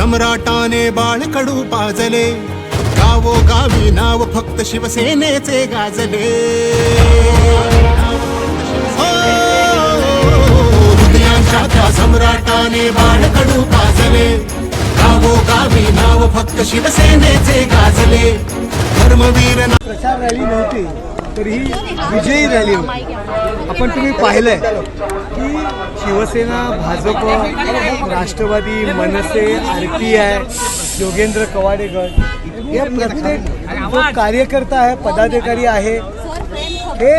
सम्राटाने बाळकडू पाजले. गावो गावी नाव फक्त शिवसेनेचे गाजले. हो, त्या सम्राटाने बाळकडू पाजले. गावो गावी नाव फक्त शिवसेनेचे गाजले. धर्मवीर प्रचार रॅली नव्हती. तर ही विजयी रॅली होती. आपण तुम्ही पाहिलंय की Shivsena Bhajap Rashtravadi Manse R P I Yogendra कवाडेगड या प्रत्येक जो कार्यकर्ता आहे पदाधिकारी आहे हे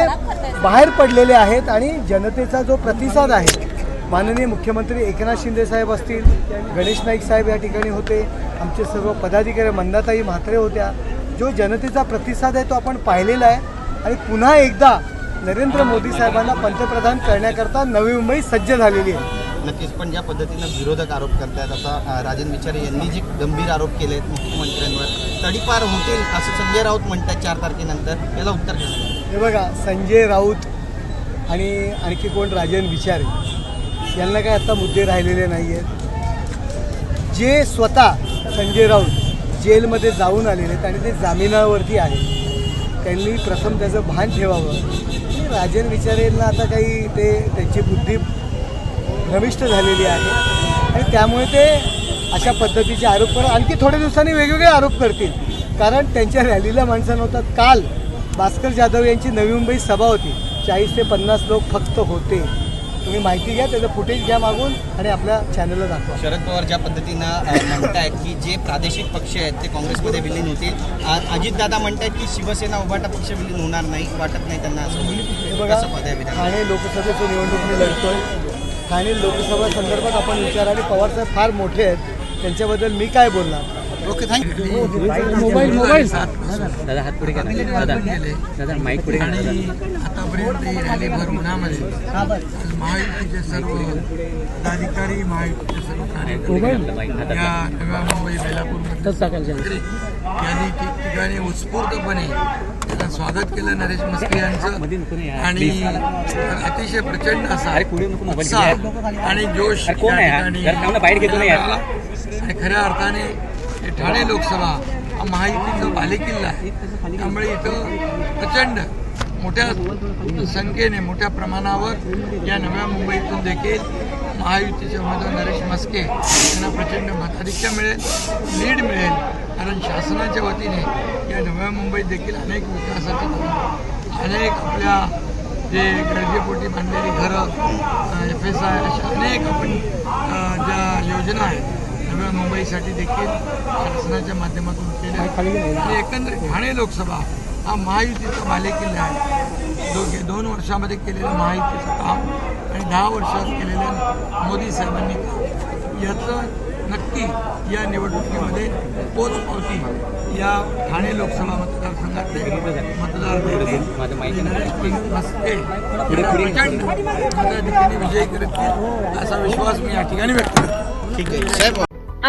बाहेर पडलेले आहेत आणि जनतेचा जो प्रतिसाद आहे माननीय मुख्यमंत्री एकनाथ शिंदे साहेब असतील गणेश नाईक साहेब या ठिकाणी होते आमचे सर्व पदाधिकारी मंदाताई म्हात्रे होत्या जो जनतेचा प्रतिसाद आहे तो आपण पाहिलेला आहे. आणि पुन्हा एकदा नरेंद्र मोदी साहेबांना पंतप्रधान करण्याकरता नवी मुंबई सज्ज झालेली आहे. नक्कीच पण ज्या पद्धतीनं विरोधक आरोप करतायत आता राजन विचारे यांनी जे गंभीर आरोप केले आहेत मुख्यमंत्र्यांवर तडीपार होतील असं संजय राऊत म्हणतात चार तारखेनंतर. याला उत्तर हे बघा संजय राऊत आणि आणखी कोण? राजन विचारे यांना काय आता मुद्दे राहिलेले नाही आहेत जे स्वतः संजय राऊत जेलमध्ये जाऊन आलेले आहेत आणि ते जामिनावरती आहे त्यांनी प्रथम त्याचं भान ठेवावं. राजन विचारेंना आता काही ते त्यांची बुद्धी भ्रमिष्ट झालेली आहे. आणि त्यामुळे ते अशा पद्धतीचे आरोप करत आणखी थोड्या दिवसांनी वेगवेगळे आरोप करतील. कारण त्यांच्या रॅलीला माणसं नव्हतात. काल भास्कर जाधव यांची नवी मुंबई सभा होती. चाळीस ते पन्नास लोक फक्त होते. तुम्ही माहिती घ्या त्याचं फुटेज घ्या मागून आणि आपल्या चॅनलला दाखवा. शरद पवार ज्या पद्धतीनं म्हणतायत की जे प्रादेशिक पक्ष आहेत ते काँग्रेसमध्ये विलीन होतील. अजितदादा म्हणतायत की शिवसेना उभाटा पक्ष विलीन होणार नाही वाटत नाही त्यांना असं बघा ठाणे लोकसभेचं निवडणूक मी लढतोय. ठाणे लोकसभा संदर्भात आपण विचार आणि पवारसाहेब फार मोठे आहेत त्यांच्याबद्दल मी काय बोलणार? Okay thank you mobile mobile. दादा हात पुढे करा दादा दादा माईक पुढे करा आणि आतापर्यंत ही रॅली भर उन्हामध्ये महायुतीचे सर्व पदाधिकारी महायुतीचे सर्व कार्यकर्ते या नव्या मुंबई बेलापूर यांनी ठिकठिकाणी उत्स्फूर्तपणे त्याचं स्वागत केलं नरेश मस्के यांचं. आणि अतिशय प्रचंड असा उत्साह आणि जोश. आणि खऱ्या अर्थाने ठाणे लोकसभा हा महायुतीचा बालेकिल्ला आहे त्यामुळे इथं प्रचंड मोठ्या संख्येने मोठ्या प्रमाणावर या नव्या मुंबईतून देखील महायुतीचे उमेदवार नरेश मस्के यांना प्रचंड मताधिक्य मिळेल लीड मिळेल. कारण शासनाच्या वतीने या नव्या मुंबईत देखील अनेक विकासाचे अनेक आपल्या जे गरजेपोटी बांधलेली घरं एफ एस आय अशा अनेक आपण ज्या योजना आहेत नव्या मुंबईसाठी देखील शासनाच्या माध्यमातून केल्या आणि एकंदरीत ठाणे लोकसभा हा महायुतीचा बालेकिल्ला आहे. दोघे दोन वर्षामध्ये केलेलं महायुतीचं काम आणि दहा वर्षात केलेलं मोदी साहेबांनी काम. याचं नक्की या निवडणुकीमध्ये पोच पावती या ठाणे लोकसभा मतदारसंघातले मतदार प्रचंड विजय करतील असा विश्वास मी या ठिकाणी व्यक्त करतो. ठीक आहे. साहेब